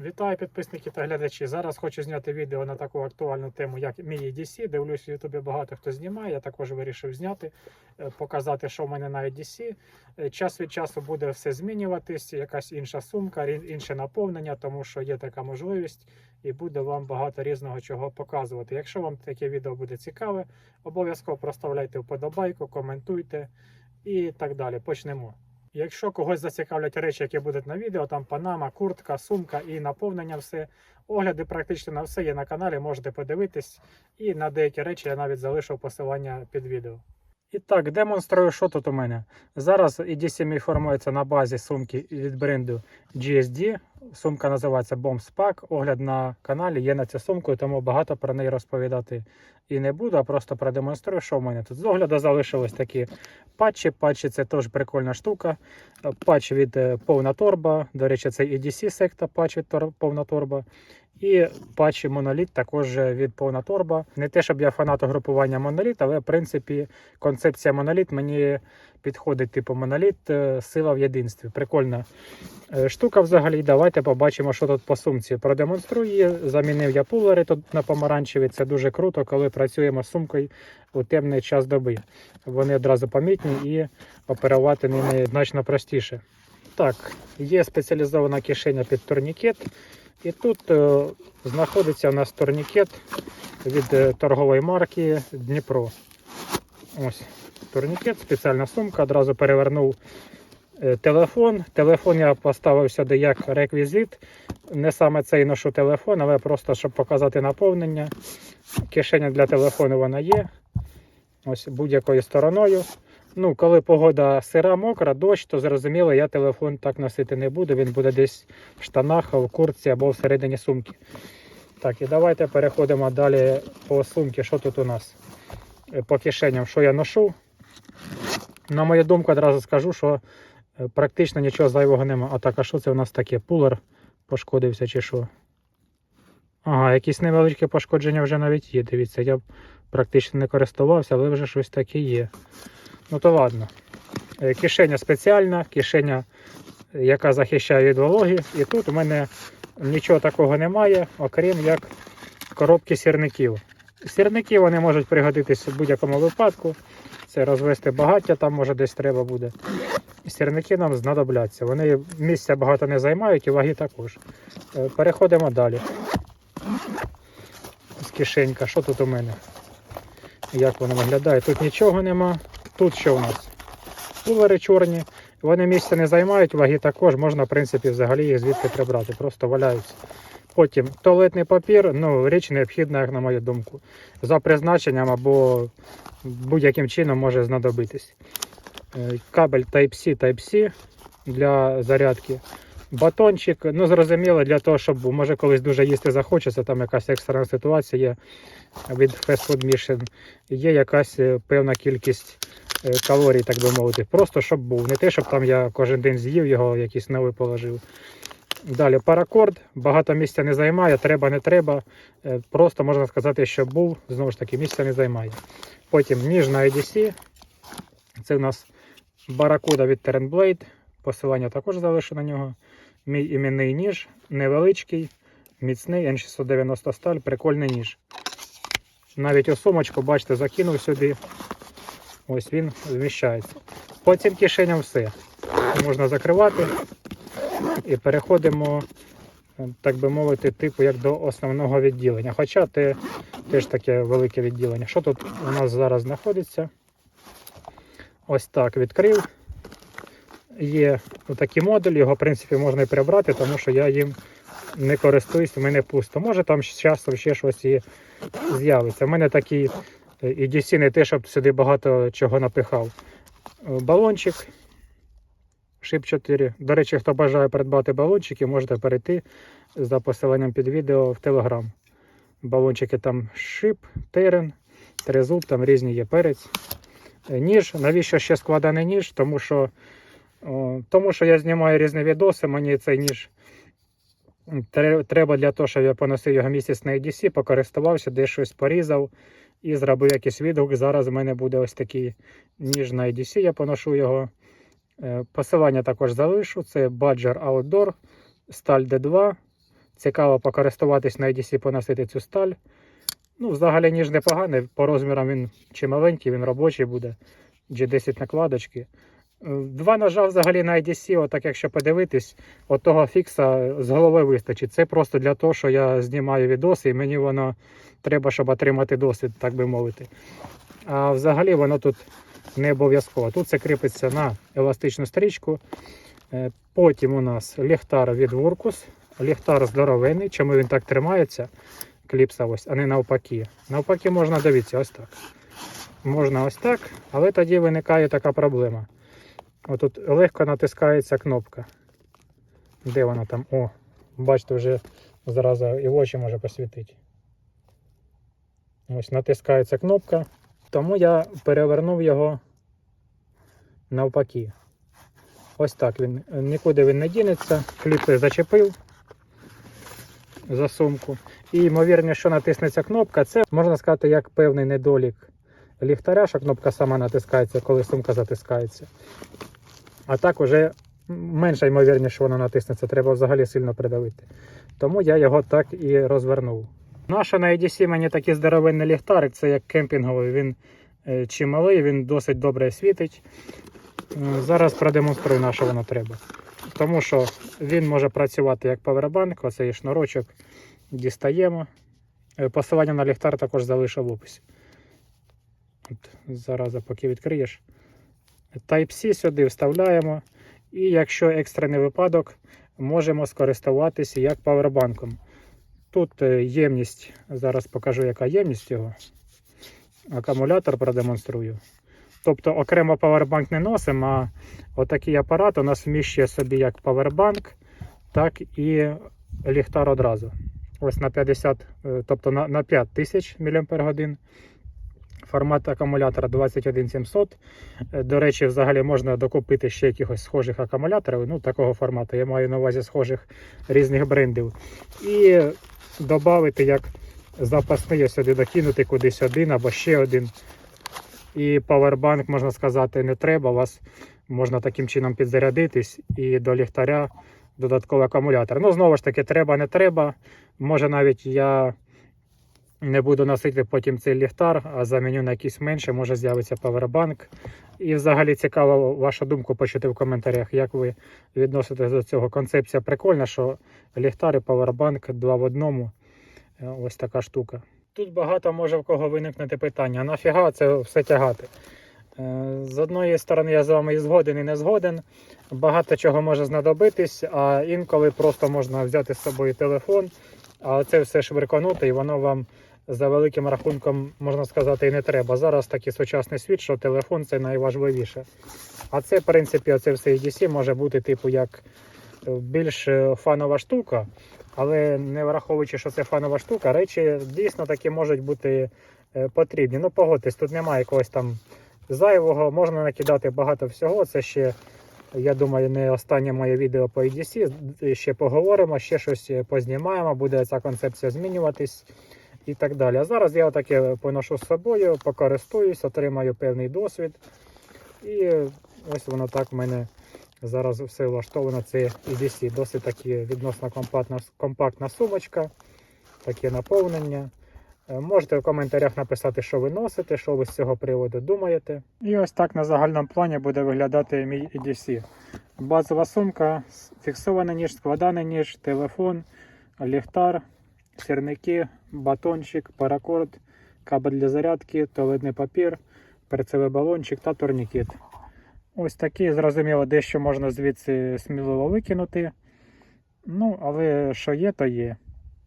Вітаю підписники та глядачі. Зараз хочу зняти відео на таку актуальну тему, як мій EDC. Дивлюсь, в Ютубі багато хто знімає. Я також вирішив зняти, е, показати, що в мене на EDC. Е, Час від часу буде все змінюватись, якась інша сумка, інше наповнення, тому що є така можливість і буде вам багато різного чого показувати. Якщо вам таке відео буде цікаве, обов'язково проставляйте вподобайку, коментуйте і так далі. Почнемо. Якщо когось зацікавлять речі, які будуть на відео, там панама, куртка, сумка і наповнення, все. Огляди практично на все є на каналі, можете подивитись. І на деякі речі я навіть залишив посилання під відео. І так, демонструю, що тут у мене. Зараз EDC формується на базі сумки від бренду GSD. Сумка називається Bombs Pack. Огляд на каналі є на цю сумку, тому багато про неї розповідати і не буду, а просто продемонструю, що в мене тут. З огляду залишились такі патчі. Патчі це теж прикольна штука. Патч від е, повна торба. До речі, це EDC секта патч від повна торба. І патчі моноліт також від повна торба. Не те, щоб я фанат групування моноліт, але в принципі концепція моноліт мені підходить, типу моноліт, е, сила в єдинстві. Прикольна е, штука взагалі. Давайте побачимо, що тут по сумці. Продемонструю. Замінив я пулери тут на помаранчеві. Це дуже круто, коли працюємо з сумкою у темний час доби. Вони одразу помітні і оперувати ними значно простіше. Так, є спеціалізована кишеня під турнікет. І тут е, знаходиться у нас турнікет від е, торгової марки Дніпро. Ось турнікет, спеціальна сумка. Одразу перевернув е, телефон. Телефон я поставив сюди як реквізит. Не саме цей ношу телефон, але просто щоб показати наповнення. Кишеня для телефону вона є. Ось будь-якою стороною. Ну, коли погода сира, мокра, дощ, то зрозуміло, я телефон так носити не буду. Він буде десь в штанах, в куртці або всередині сумки. Так, і давайте переходимо далі по сумці. Що тут у нас? Е, По кишеням, що я ношу. На мою думку, одразу скажу, що е, практично нічого зайвого нема. А так, а що це у нас таке? Пулер пошкодився чи що? Ага, якісь невеличкі пошкодження вже навіть є. Дивіться, я практично не користувався, але вже щось таке є. Ну то ладно. Е, Кишеня спеціальна, кишеня, яка захищає від вологи. І тут у мене нічого такого немає, окрім як коробки сірників. Сірники вони можуть пригодитись в будь-якому випадку. Це розвести багаття, там може десь треба буде. Сірники нам знадобляться. Вони місця багато не займають і ваги також. Е, Переходимо далі. З кишенька, що тут у мене? Як воно виглядає? Тут нічого нема. Тут що у нас? Кулери чорні. Вони місця не займають, ваги також, можна, в принципі, взагалі їх звідти прибрати, просто валяються. Потім туалетний папір, ну, річ необхідна, як на мою думку. За призначенням або будь-яким чином може знадобитись. Е, Кабель Type-C, Type-C для зарядки. Батончик, ну зрозуміло, для того, щоб може колись дуже їсти захочеться, там якась екстрена ситуація є від Fast Food є якась е, певна кількість е, калорій, так би мовити. Просто щоб був. Не те, щоб там я кожен день з'їв його, якийсь новий положив. Далі паракорд, багато місця не займає, треба, не треба. Е, Просто можна сказати, що був, знову ж таки, місця не займає. Потім ніж на EDC. Це у нас баракуда від Terran Blade. Посилання також залишу на нього. Мій іменний ніж, невеличкий, міцний N690 сталь, прикольний ніж. Навіть у сумочку, бачите, закинув сюди. Ось він вміщається. По цим кишеням все. Можна закривати. І переходимо, так би мовити, типу як до основного відділення. Хоча це теж таке велике відділення. Що тут у нас зараз знаходиться? Ось так відкрив. Є такий модуль, його в принципі можна і прибрати, тому що я їм не користуюсь, в мене пусто. Може там з часом ще щось і з'явиться. У мене такий е, EDC не те, щоб сюди багато чого напихав. Е, Балончик. Шип 4. До речі, хто бажає придбати балончики, можете перейти за посиланням під відео в Telegram. Балончики там шип, терен, трезуб, там різні є перець. Е, Ніж. Навіщо ще складений ніж? Тому що, тому що я знімаю різні відоси, мені цей ніж треба для того, щоб я поносив його місяць на EDC, покористувався, десь щось порізав і зробив якийсь відгук. Зараз в мене буде ось такий ніж на EDC, я поношу його. Е, Посилання також залишу. Це Badger Outdoor, сталь D2. цікаво покористуватись на EDC, поносити цю сталь. Ну, взагалі ніж непоганий, по розмірам він чи маленький, він робочий буде. G10 накладочки. Е, Два ножа взагалі на IDC, отак якщо подивитись, от того фікса з голови вистачить. Це просто для того, що я знімаю відоси, і мені воно треба, щоб отримати досвід, так би мовити. А взагалі воно тут не обов'язково. Тут це кріпиться на еластичну стрічку. Е, Потім у нас ліхтар від Вуркус. Ліхтар здоровенний. Чому він так тримається? Кліпса ось, а не навпаки. Навпаки, можна дивитися ось так. Можна ось так, але тоді виникає така проблема. Отут легко натискається кнопка. Де вона там? О, бачите, вже зразу і в очі може посвітити. Ось натискається кнопка. Тому я перевернув його навпаки. Ось так він. Нікуди він не дінеться. Кліпи зачепив за сумку. І ймовірно, що натиснеться кнопка, це можна сказати як певний недолік ліхтаря, що кнопка сама натискається, коли сумка затискається. А так уже менша ймовірність, що вона натиснеться, треба взагалі сильно придавити. Тому я його так і розвернув. Наша на EDC мені такий здоровенний ліхтарик, це як кемпінговий, він е, чималий, він досить добре світить. Е, Зараз продемонструю, на що воно треба. Тому що він може працювати як павербанк, оцей шнурочок дістаємо. Е, Посилання на ліхтар також залишу в описі. От, зараз, поки відкриєш. Type-C сюди вставляємо. І якщо екстрений випадок, можемо скористуватися як павербанком. Тут е, ємність, зараз покажу, яка ємність його. Акумулятор продемонструю. Тобто окремо павербанк не носимо, а отакий апарат у нас вміщує собі як павербанк, так і ліхтар одразу. Ось на 50, е, тобто на 5000 мАч. Формат акумулятора 21700. Е, До речі, взагалі можна докупити ще якихось схожих акумуляторів. Ну, такого формату. Я маю на увазі схожих різних брендів. І додати як запасний сюди докинути кудись один або ще один. І павербанк, можна сказати, не треба. У вас можна таким чином підзарядитись і до ліхтаря додатковий акумулятор. Ну, знову ж таки, треба, не треба. Може навіть я не буду носити потім цей ліхтар, а заміню на якийсь менший, може з'явиться павербанк. І взагалі цікаво вашу думку почути в коментарях, як ви відноситесь до цього. Концепція прикольна, що ліхтар і павербанк два в одному. Е, Ось така штука. Тут багато може в кого виникнути питання: а нафіга це все тягати? Е, З одної сторони, я з вами і згоден, і не згоден. Багато чого може знадобитись, а інколи просто можна взяти з собою телефон, а це все швирконути, і воно вам за великим рахунком, можна сказати, і не треба. Зараз такий сучасний світ, що телефон це найважливіше. А це, в принципі, оце все EDC може бути, типу, як е, більш е, фанова штука, але не враховуючи, що це фанова штука, речі дійсно такі можуть бути е, потрібні. Ну, погодьтесь, тут немає якогось там зайвого, можна накидати багато всього. Це ще, я думаю, не останнє моє відео по EDC. Ще поговоримо, ще щось познімаємо, буде ця концепція змінюватись і так далі. А зараз я таке поношу з собою, покористуюсь, отримаю певний досвід. І ось воно так в мене зараз все влаштовано. Це EDC. Досить таки відносно компактна, компактна сумочка, таке наповнення. Е, Можете в коментарях написати, що ви носите, що ви з цього приводу думаєте. І ось так на загальному плані буде виглядати мій EDC. Базова сумка, фіксований ніж, складаний ніж, телефон, ліхтар, сірники, батончик, паракорд, кабель для зарядки, туалетний папір, перцевий балончик та турнікет. Ось такі, зрозуміло, дещо можна звідси сміливо викинути. Ну, але що є, то є.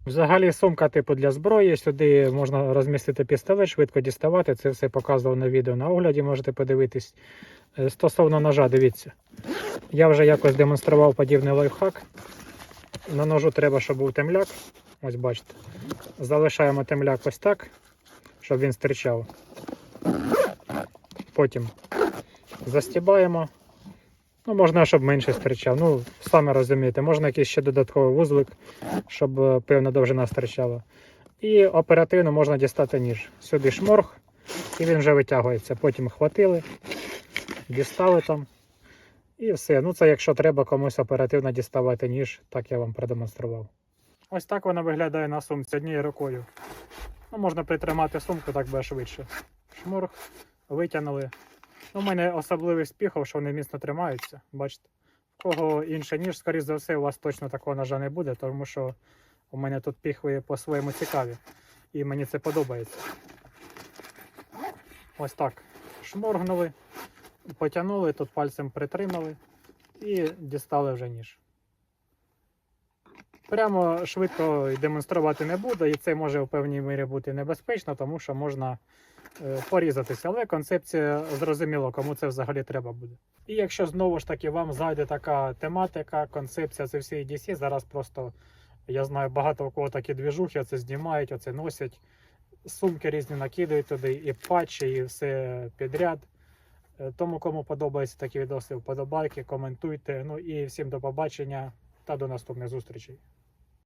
Взагалі сумка типу для зброї. Сюди можна розмістити пістолет, швидко діставати. Це все показував на відео на огляді, можете подивитись. Е, Стосовно ножа, дивіться. Я вже якось демонстрував подібний лайфхак. На ножу треба, щоб був темляк. Ось бачите. Залишаємо темляк ось так, щоб він стирчав. Потім застібаємо. Ну, можна, щоб менше стирчав. Ну, саме розумієте, можна якийсь ще додатковий вузлик, щоб е, певна довжина стирчала. І оперативно можна дістати ніж. Сюди шморг, і він вже витягується. Потім хватили, дістали там. І все. Ну, це якщо треба комусь оперативно діставати ніж, так я вам продемонстрував. Ось так вона виглядає на сумці однією рукою. Ну, можна притримати сумку, так буде швидше. Шмург, витягнули. Ну, у мене особливий спіхов, що вони міцно тримаються. Бачите? В кого інше ніж, скоріш за все, у вас точно такого ножа не буде, тому що у мене тут піхви по-своєму цікаві. І мені це подобається. Ось так. Шморгнули, потягнули, тут пальцем притримали і дістали вже ніж. Прямо швидко демонструвати не буду, і це може в певній мірі бути небезпечно, тому що можна е, порізатися. Але концепція зрозуміло, кому це взагалі треба буде. І якщо знову ж таки вам зайде така тематика, концепція це всі EDC, зараз просто я знаю багато у кого такі двіжухи, це знімають, оце носять, сумки різні накидають туди, і патчі, і все підряд. Е, Тому, кому подобаються такі відоси, вподобайки, коментуйте. Ну і всім до побачення та до наступних зустрічей.